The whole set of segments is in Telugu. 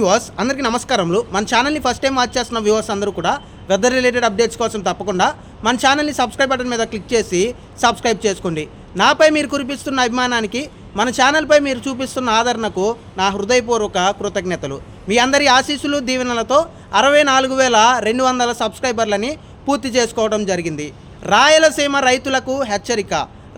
వ్యూవర్స్ అందరికీ నమస్కారములు. మన ఛానల్ని ఫస్ట్ టైం వాచ్ చేస్తున్న వ్యూవర్స్ అందరూ కూడా వెదర్ రిలేటెడ్ అప్డేట్స్ కోసం తప్పకుండా మన ఛానల్ని సబ్స్క్రైబ్ బటన్ మీద క్లిక్ చేసి సబ్స్క్రైబ్ చేసుకోండి. నాపై మీరు కురిపిస్తున్న అభిమానానికి మన ఛానల్పై మీరు చూపిస్తున్న ఆదరణకు నా హృదయపూర్వక కృతజ్ఞతలు. మీ అందరి ఆశీస్సులు దీవెనలతో అరవై నాలుగు వేల రెండు వందల సబ్స్క్రైబర్లని పూర్తి చేసుకోవడం జరిగింది. రాయలసీమ రైతులకు హెచ్చరిక.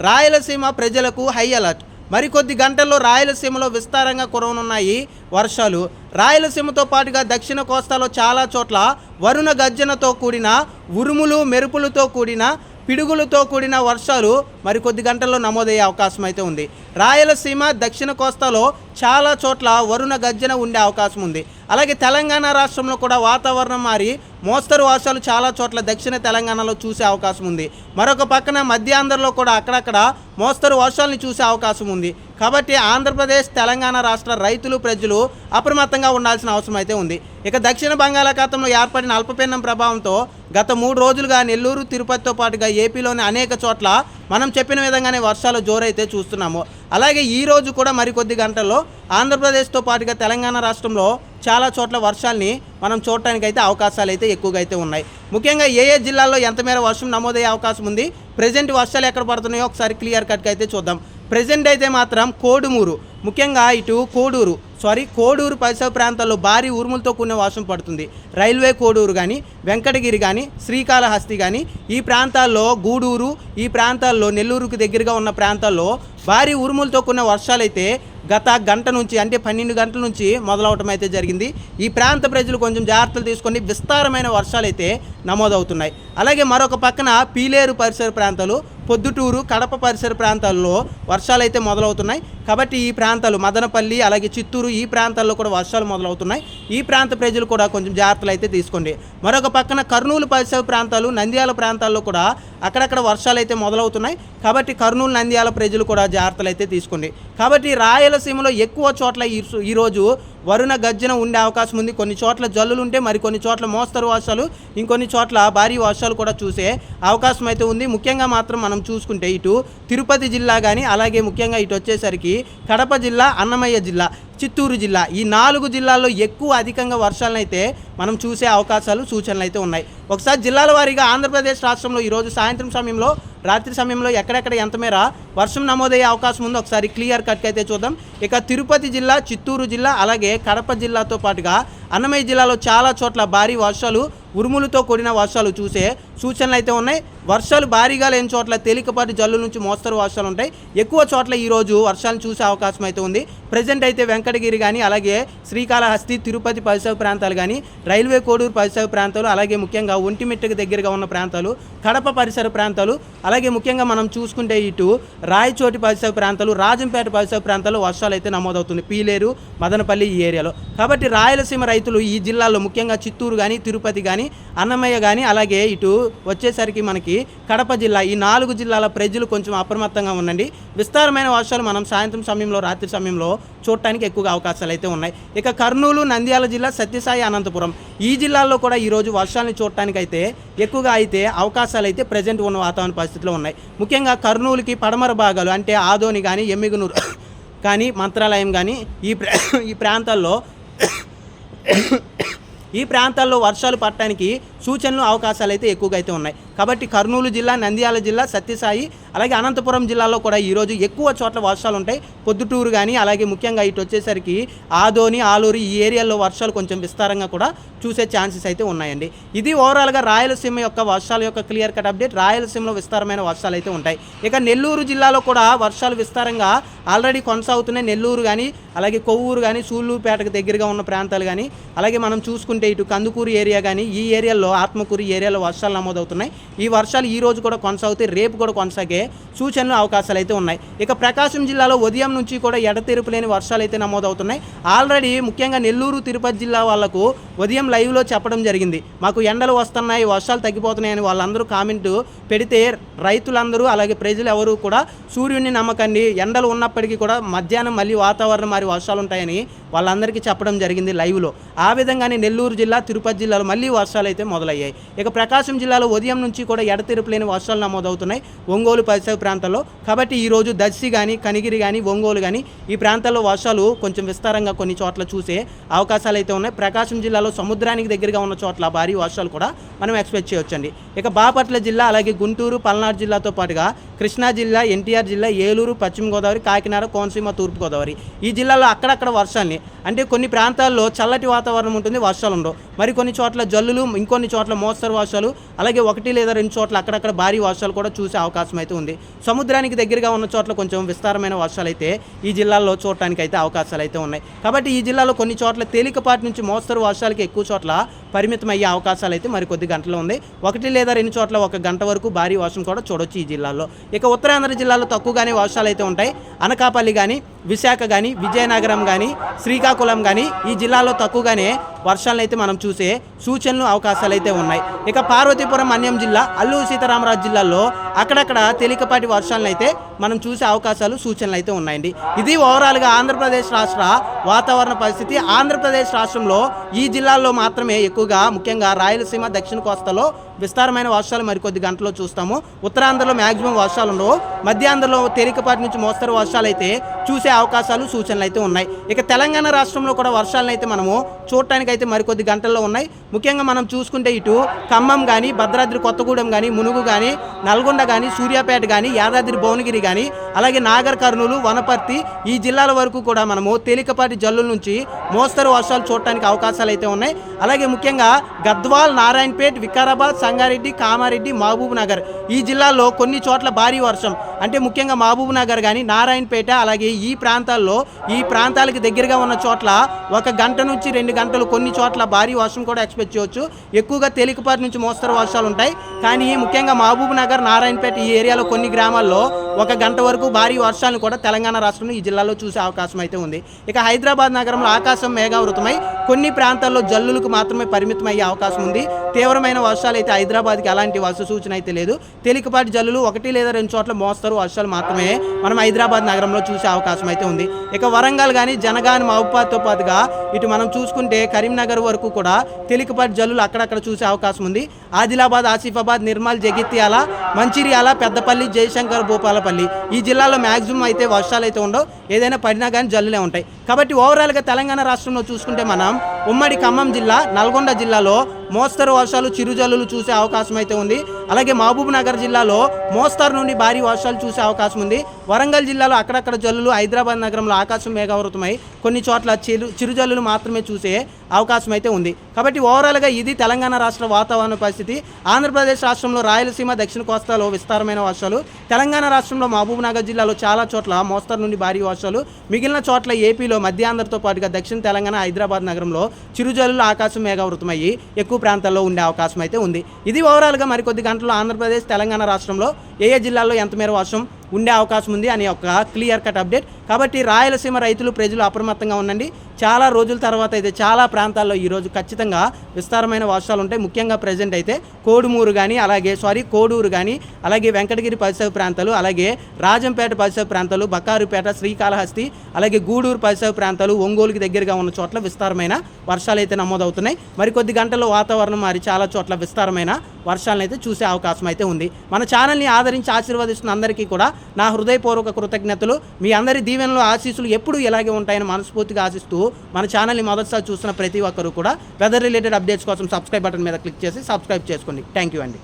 రాయలసీమ ప్రజలకు హై అలర్ట్ మరికొద్ది గంటల్లో రాయలసీమలో విస్తారంగా కురవనున్నాయి వర్షాలు. రాయలసీమతో పాటుగా దక్షిణ కోస్తాలో చాలా చోట్ల వరుణ గర్జనతో కూడిన ఉరుములు మెరుపులతో కూడిన పిడుగులతో కూడిన వర్షాలు మరికొద్ది గంటల్లో నమోదయ్యే అవకాశం అయితే ఉంది. రాయలసీమ దక్షిణ కోస్తాలో చాలా చోట్ల వరుణ గర్జన ఉండే అవకాశం ఉంది. అలాగే తెలంగాణ రాష్ట్రంలో కూడా వాతావరణం మారి మోస్తరు వర్షాలు చాలా చోట్ల దక్షిణ తెలంగాణలో చూసే అవకాశం ఉంది. మరొక పక్కన మధ్యాంధ్రలో కూడా అక్కడక్కడ మోస్తరు వర్షాలను చూసే అవకాశం ఉంది. కాబట్టి ఆంధ్రప్రదేశ్ తెలంగాణ రాష్ట్ర రైతులు ప్రజలు అప్రమత్తంగా ఉండాల్సిన అవసరం అయితే ఉంది. ఇక దక్షిణ బంగాళాఖాతంలో ఏర్పడిన అల్పపీడనం ప్రభావంతో గత మూడు రోజులుగా నెల్లూరు తిరుపతితో పాటుగా ఏపీలోని అనేక చోట్ల మనం చెప్పిన విధంగానే వర్షాలు జోరైతే చూస్తున్నాము. అలాగే ఈ రోజు కూడా మరికొద్ది గంటల్లో ఆంధ్రప్రదేశ్తో పాటుగా తెలంగాణ రాష్ట్రంలో చాలా చోట్ల వర్షాల్ని మనం చూడటానికి అయితే అవకాశాలు అయితే ఎక్కువగా అయితే ఉన్నాయి. ముఖ్యంగా ఏ ఏ జిల్లాల్లో ఎంత మేర వర్షం నమోదయ్యే అవకాశం ఉంది? ప్రజెంట్ వర్షాలు ఎక్కడ పడుతున్నాయో ఒకసారి క్లియర్ కట్గా అయితే చూద్దాం. ప్రజెంట్ అయితే మాత్రం కోడుమూరు. ముఖ్యంగా ఇటు కోడూరు. సారీ కోడూరు పరిసర ప్రాంతాల్లో భారీ ఉరుములతో కూడిన వర్షం పడుతుంది. రైల్వే కోడూరు కానీ వెంకటగిరి కానీ శ్రీకాళహస్తి కానీ ఈ ప్రాంతాల్లో గూడూరు ఈ ప్రాంతాల్లో నెల్లూరుకు దగ్గరగా ఉన్న ప్రాంతాల్లో భారీ ఉరుములతో కూడిన వర్షాలైతే గత గంట నుంచి అంటే పన్నెండు గంటల నుంచి మొదలవటం అయితే జరిగింది. ఈ ప్రాంత ప్రజలు కొంచెం జాగ్రత్తలు తీసుకొని విస్తారమైన వర్షాలు అయితే నమోదవుతున్నాయి. అలాగే మరొక పక్కన పీలేరు పరిసర ప్రాంతాలు పొద్దుటూరు కడప పరిసర ప్రాంతాల్లో వర్షాలు అయితే మొదలవుతున్నాయి. కాబట్టి ఈ ప్రాంతాలు మదనపల్లి అలాగే చిత్తూరు ఈ ప్రాంతాల్లో కూడా వర్షాలు మొదలవుతున్నాయి. ఈ ప్రాంత ప్రజలు కూడా కొంచెం జాగ్రత్తలు అయితే తీసుకోండి. మరొక పక్కన కర్నూలు పరిసర ప్రాంతాలు నంద్యాల ప్రాంతాల్లో కూడా అక్కడక్కడ వర్షాలు అయితే మొదలవుతున్నాయి. కాబట్టి కర్నూలు నంద్యాల ప్రజలు కూడా జాగ్రత్తలు అయితే తీసుకోండి. కాబట్టి రాయలసీమలో ఎక్కువ చోట్ల ఈ ఈరోజు వరుణ గర్జన ఉండే అవకాశం ఉంది. కొన్ని చోట్ల జల్లులు ఉంటే మరి కొన్ని చోట్ల మోస్తరు వర్షాలు ఇంకొన్ని చోట్ల భారీ వర్షాలు కూడా చూసే అవకాశం అయితే ఉంది. ముఖ్యంగా మాత్రం మనం చూసుకుంటే ఇటు తిరుపతి జిల్లా కానీ అలాగే ముఖ్యంగా ఇటు వచ్చేసరికి కడప జిల్లా అన్నమయ్య జిల్లా. చిత్తూరు జిల్లా. ఈ నాలుగు జిల్లాల్లో ఎక్కువ అధికంగా వర్షాలను అయితే మనం చూసే అవకాశాలు సూచనలు అయితే ఉన్నాయి. ఒకసారి జిల్లాల వారీగా ఆంధ్రప్రదేశ్ రాష్ట్రంలో ఈరోజు సాయంత్రం సమయంలో రాత్రి సమయంలో ఎక్కడెక్కడ ఎంత మేర వర్షం నమోదయ్యే అవకాశం ఉందో ఒకసారి క్లియర్ కట్కి అయితే చూద్దాం. ఇక తిరుపతి జిల్లా చిత్తూరు జిల్లా అలాగే కడప జిల్లాతో పాటుగా అన్నమయ్య జిల్లాలో చాలా చోట్ల భారీ వర్షాలు ఉరుములతో కూడిన వర్షాలు చూసే సూచనలు అయితే ఉన్నాయి. వర్షాలు భారీగా లేని చోట్ల తేలికపాటి జల్లు నుంచి మోస్తరు వర్షాలు ఉంటాయి. ఎక్కువ చోట్ల ఈరోజు వర్షాలు చూసే అవకాశం అయితే ఉంది. ప్రజెంట్ అయితే వెంకటగిరి కానీ అలాగే శ్రీకాళహస్తి తిరుపతి పరిసర ప్రాంతాలు కానీ రైల్వే కోడూరు పరిసర ప్రాంతాలు అలాగే ముఖ్యంగా ఒంటిమిట్టకు దగ్గరగా ఉన్న ప్రాంతాలు కడప పరిసర ప్రాంతాలు అలాగే ముఖ్యంగా మనం చూసుకుంటే ఇటు రాయచోటి పరిసర ప్రాంతాలు రాజంపేట పరిసర ప్రాంతాలు వర్షాలు అయితే నమోదవుతుంది పీలేరు మదనపల్లి ఈ ఏరియాలో. కాబట్టి రాయలసీమ రైతు రైతులు ఈ జిల్లాలో ముఖ్యంగా చిత్తూరు కానీ తిరుపతి కానీ అన్నమయ్య కానీ అలాగే ఇటు వచ్చేసరికి మనకి కడప జిల్లా ఈ నాలుగు జిల్లాల ప్రజలు కొంచెం అప్రమత్తంగా ఉండండి. విస్తారమైన వర్షాలు మనం సాయంత్రం సమయంలో రాత్రి సమయంలో చూడటానికి ఎక్కువగా అవకాశాలు అయితే ఉన్నాయి. ఇక కర్నూలు నంద్యాల జిల్లా సత్యసాయి అనంతపురం. ఈ జిల్లాల్లో కూడా ఈరోజు వర్షాలను చూడటానికి అయితే ఎక్కువగా అయితే అవకాశాలు అయితే ప్రజెంట్ ఉన్న వాతావరణ పరిస్థితుల్లో ఉన్నాయి. ముఖ్యంగా కర్నూలుకి పడమర భాగాలు అంటే ఆదోని కానీ ఎమ్మిగునూరు కానీ మంత్రాలయం కానీ ఈ ప్రా ఈ ప్రాంతాల్లో ఈ ప్రాంతాల్లో వర్షాలు పడటానికి సూచనలు అవకాశాలు అయితే ఎక్కువగా అయితే ఉన్నాయి. కాబట్టి కర్నూలు జిల్లా నంద్యాల జిల్లా సత్యసాయి అలాగే అనంతపురం జిల్లాలో కూడా ఈరోజు ఎక్కువ చోట్ల వర్షాలు ఉంటాయి. పొద్దుటూరు కానీ అలాగే ముఖ్యంగా ఇటు వచ్చేసరికి ఆదోని ఆలూరు ఈ ఏరియాల్లో వర్షాలు కొంచెం విస్తారంగా కూడా చూసే ఛాన్సెస్ అయితే ఉన్నాయండి. ఇది ఓవరాల్గా రాయలసీమ యొక్క వర్షాల యొక్క క్లియర్ కట్ అప్డేట్. రాయలసీమలో విస్తారమైన వర్షాలు అయితే ఉంటాయి. ఇక నెల్లూరు జిల్లాలో కూడా వర్షాలు విస్తారంగా ఆల్రెడీ కొనసాగుతున్నాయి. నెల్లూరు కానీ అలాగే కొవ్వూరు కానీ సూళ్ళూరుపేటకు దగ్గరగా ఉన్న ప్రాంతాలు కానీ అలాగే మనం చూసుకుంటే ఇటు కందుకూరు ఏరియా కానీ ఈ ఏరియాలో ఆత్మకూరు ఏరియాలో వర్షాలు నమోదవుతున్నాయి. ఈ వర్షాలు ఈ రోజు కూడా కొనసాగుతాయి రేపు కూడా కొనసాగే సూచనలు అవకాశాలు అయితే ఉన్నాయి. ఇక ప్రకాశం జిల్లాలో ఉదయం నుంచి కూడా ఎడతెరుపు లేని వర్షాలు అయితే నమోదవుతున్నాయి. ఆల్రెడీ ముఖ్యంగా నెల్లూరు తిరుపతి జిల్లా వాళ్ళకు ఉదయం లైవ్లో చెప్పడం జరిగింది. మాకు ఎండలు వస్తున్నాయి వర్షాలు తగ్గిపోతున్నాయని వాళ్ళందరూ కామెంట్ పెడితే రైతులందరూ అలాగే ప్రజలు ఎవరు కూడా సూర్యుడిని నమ్మకండి ఎండలు ఉన్నప్పటికీ కూడా మధ్యాహ్నం మళ్ళీ వాతావరణం మరి వర్షాలు ఉంటాయని వాళ్ళందరికీ చెప్పడం జరిగింది లైవ్లో. ఆ విధంగానే నెల్లూరు జిల్లా తిరుపతి జిల్లాలో మళ్ళీ వర్షాలు అయితే మొదలయ్యాయి. ఇక ప్రకాశం జిల్లాలో ఉదయం నుంచి కూడా ఎడతెరిపి వర్షాలు నమోదవుతున్నాయి. ఒంగోలు పరిసర ప్రాంతాల్లో కాబట్టి ఈరోజు దర్శి కానీ కనిగిరి కానీ ఒంగోలు కానీ ఈ ప్రాంతాల్లో వర్షాలు కొంచెం విస్తారంగా కొన్ని చోట్ల చూసే అవకాశాలు అయితే ఉన్నాయి. ప్రకాశం జిల్లాలో సముద్రానికి దగ్గరగా ఉన్న చోట్ల భారీ వర్షాలు కూడా మనం ఎక్స్పెక్ట్ చేయొచ్చండి. ఇక బాపట్ల జిల్లా అలాగే గుంటూరు పల్నాడు జిల్లాతో పాటుగా కృష్ణా జిల్లా ఎన్టీఆర్ జిల్లా ఏలూరు పశ్చిమ గోదావరి కాకినాడ కోనసీమ తూర్పుగోదావరి ఈ జిల్లాలో అక్కడక్కడ వర్షాన్ని అంటే కొన్ని ప్రాంతాల్లో చల్లటి వాతావరణం ఉంటుంది వర్షాలు ఉండవు మరి కొన్ని చోట్ల జల్లులు ఇంకొన్ని చోట్ల మోస్తరు వర్షాలు అలాగే ఒకటి లేదా రెండు చోట్ల అక్కడక్కడ భారీ వర్షాలు కూడా చూసే అవకాశం అయితే ఉంది. సముద్రానికి దగ్గరగా ఉన్న చోట్ల కొంచెం విస్తారమైన వర్షాలు అయితే ఈ జిల్లాల్లో చూడటానికి అయితే అవకాశాలు అయితే ఉన్నాయి. కాబట్టి ఈ జిల్లాలో కొన్ని చోట్ల తేలికపాటి నుంచి మోస్తరు వర్షాలకి ఎక్కువ చోట్ల పరిమితం అయ్యే అవకాశాలు అయితే మరి కొద్ది గంటలు ఉంది. ఒకటి లేదా రెండు చోట్ల ఒక గంట వరకు భారీ వర్షం కూడా చూడొచ్చు ఈ జిల్లాలో. ఇక ఉత్తరాంధ్ర జిల్లాలో తక్కువగానే వర్షాలు అయితే ఉంటాయి. అనకాపల్లి కానీ విశాఖ కానీ విజయనగరం కానీ శ్రీకాకుళం కానీ ఈ జిల్లాలో తక్కువగానే వర్షాలను అయితే మనం చూసే సూచనలు అవకాశాలు అయితే ఉన్నాయి. ఇక పార్వతీపురం అన్యం జిల్లా అల్లూరు సీతారామరాజు జిల్లాలో అక్కడక్కడ తేలికపాటి వర్షాలను అయితే మనం చూసే అవకాశాలు సూచనలు అయితే ఉన్నాయండి. ఇది ఓవరాల్గా ఆంధ్రప్రదేశ్ రాష్ట్ర వాతావరణ పరిస్థితి. ఆంధ్రప్రదేశ్ రాష్ట్రంలో ఈ జిల్లాల్లో మాత్రమే ఎక్కువగా ముఖ్యంగా రాయలసీమ దక్షిణ కోస్తాలో విస్తారమైన వర్షాలు మరికొద్ది గంటల్లో చూస్తాము. ఉత్తరాంధ్రలో మ్యాక్సిమం వర్షాలు ఉండవు. మధ్యాంధ్రలో తేలికపాటి నుంచి మోస్తరు వర్షాలు అయితే చూసే అవకాశాలు సూచనలు అయితే ఉన్నాయి. ఇక తెలంగాణ రాష్ట్రంలో కూడా వర్షాలను అయితే మనము చూడటానికి అయితే మరికొద్ది గంటల్లో ఉన్నాయి. ముఖ్యంగా మనం చూసుకుంటే ఇటు ఖమ్మం కానీ భద్రాద్రి కొత్తగూడెం కానీ మునుగు కానీ నల్గొండ కానీ సూర్యాపేట కానీ యాదాద్రి భువనగిరి కానీ అలాగే నాగర్ కర్నూలు వనపర్తి ఈ జిల్లాల వరకు కూడా మనము తేలికపాటి జల్లుల నుంచి మోస్తరు వర్షాలు చూడటానికి అవకాశాలు అయితే ఉన్నాయి. అలాగే ముఖ్యంగా గద్వాల్ నారాయణపేట్ వికారాబాద్ సంగారెడ్డి కామారెడ్డి మహబూబ్ నగర్ ఈ జిల్లాల్లో కొన్ని చోట్ల భారీ వర్షం. అంటే ముఖ్యంగా మహబూబ్ నగర్ కానీ నారాయణపేట అలాగే ఈ ప్రాంతాల్లో ఈ ప్రాంతాలకు దగ్గరగా ఉన్న చోట్ల ఒక గంట నుంచి రెండు గంటలు కొన్ని చోట్ల భారీ వర్షం కూడా ఎక్స్పెక్ట్ చేయొచ్చు. ఎక్కువగా తేలికపాటి నుంచి మోస్తరు వర్షాలు ఉంటాయి. కానీ ముఖ్యంగా మహబూబ్ నగర్ నారాయణపేట ఈ ఏరియాలో కొన్ని గ్రామాల్లో ఒక గంట వరకు భారీ వర్షాలను కూడా తెలంగాణ రాష్ట్రంలో ఈ జిల్లాలో చూసే అవకాశం అయితే ఉంది. ఇక హైదరాబాద్ నగరంలో ఆకాశం మేఘావృతమై కొన్ని ప్రాంతాల్లో జల్లులకు మాత్రమే పరిమితం అయ్యే అవకాశం ఉంది. తీవ్రమైన వర్షాలు అయితే హైదరాబాద్కి అలాంటి వర్ష సూచన అయితే లేదు. తేలికపాటి జల్లులు ఒకటి లేదా రెండు చోట్ల మోస్తరు వర్షాలు మాత్రమే మనం హైదరాబాద్ నగరంలో చూసే అవకాశం అయితే ఉంది. ఇక వరంగల్ కానీ జనగాని మహబాద్తో పాటుగా ఇటు మనం చూసుకుంటే కరీంనగర్ వరకు కూడా తేలికపాటి జల్లులు అక్కడక్కడ చూసే అవకాశం ఉంది. ఆదిలాబాద్ ఆసిఫాబాద్ నిర్మల్ జగిత్యాల మంచిర్యాల పెద్దపల్లి జయశంకర్ భూపాలపల్లి ఈ జిల్లాలో మ్యాక్సిమం అయితే వర్షాలు అయితే ఉండవు. ఏదైనా పడినా కానీ జల్లులే ఉంటాయి. కాబట్టి ఓవరాల్గా తెలంగాణ రాష్ట్రంలో చూసుకుంటే మనం ఉమ్మడి ఖమ్మం జిల్లా నల్గొండ జిల్లాలో మోస్తరు వర్షాలు చిరుజల్లులు చూసే అవకాశం అయితే ఉంది. అలాగే మహబూబ్ నగర్ జిల్లాలో మోస్తరు నుండి భారీ వర్షాలు చూసే అవకాశం ఉంది. వరంగల్ జిల్లాలో అక్కడక్కడ జల్లులు హైదరాబాద్ నగరంలో ఆకాశం మేఘావృతమై కొన్ని చోట్ల చిరు చిరుజల్లులు మాత్రమే చూసే అవకాశం అయితే ఉంది. కాబట్టి ఓవరాల్గా ఇది తెలంగాణ రాష్ట్ర వాతావరణ పరిస్థితి. ఆంధ్రప్రదేశ్ రాష్ట్రంలో రాయలసీమ దక్షిణ కోస్తాలో విస్తారమైన వర్షాలు. తెలంగాణ రాష్ట్రంలో మహబూబ్ నగర్ జిల్లాలో చాలా చోట్ల మోస్తరు నుండి భారీ వర్షాలు. మిగిలిన చోట్ల ఏపీలో మధ్యాంధ్రతో పాటుగా దక్షిణ తెలంగాణ హైదరాబాద్ నగరంలో చిరుజల్లులు ఆకాశం మేఘావృతమయ్యి ఎక్కువ ప్రాంతాల్లో ఉండే అవకాశం అయితే ఉంది. ఇది ఓవరాల్గా మరికొద్ది గంటల్లో ఆంధ్రప్రదేశ్ తెలంగాణ రాష్ట్రంలో ఏ ఏ జిల్లాల్లో ఎంత మేర వర్షం ఉండే అవకాశం ఉంది అనే ఒక క్లియర్ కట్ అప్డేట్. కాబట్టి రాయలసీమ రైతులు ప్రజలు అప్రమత్తంగా ఉండండి. చాలా రోజుల తర్వాత అయితే చాలా ప్రాంతాల్లో ఈరోజు ఖచ్చితంగా విస్తారమైన వర్షాలు ఉంటాయి. ముఖ్యంగా ప్రజెంట్ అయితే కోడుమూరు కానీ అలాగే సారీ కోడూరు కానీ అలాగే వెంకటగిరి పరిసర ప్రాంతాలు అలాగే రాజంపేట పరిసర ప్రాంతాలు బకారుపేట శ్రీకాళహస్తి అలాగే గూడూరు పరిసర ప్రాంతాలు ఒంగోలుకి దగ్గరగా ఉన్న చోట్ల విస్తారమైన వర్షాలు అయితే నమోదవుతున్నాయి. మరికొద్ది గంటల్లో వాతావరణం మారి చాలా చోట్ల విస్తారమైన వర్షాలను అయితే చూసే అవకాశం అయితే ఉంది. మన ఛానల్ని ఆదరించి ఆశీర్వదిస్తున్న అందరికీ కూడా నా హృదయపూర్వక కృతజ్ఞతలు. మీ అందరి దీవెనలు ఆశీస్సులు ఎప్పుడూ ఇలాగే ఉంటాయని మనస్ఫూర్తిగా ఆశిస్తూ మన ఛానల్ని మొదటిసారి చూస్తున్న ప్రతి ఒక్కరూ కూడా వెదర్ రిలేటెడ్ అప్డేట్స్ కోసం సబ్స్క్రైబ్ బటన్ మీద క్లిక్ చేసి సబ్స్క్రైబ్ చేసుకోండి. థ్యాంక్ యూ అండి.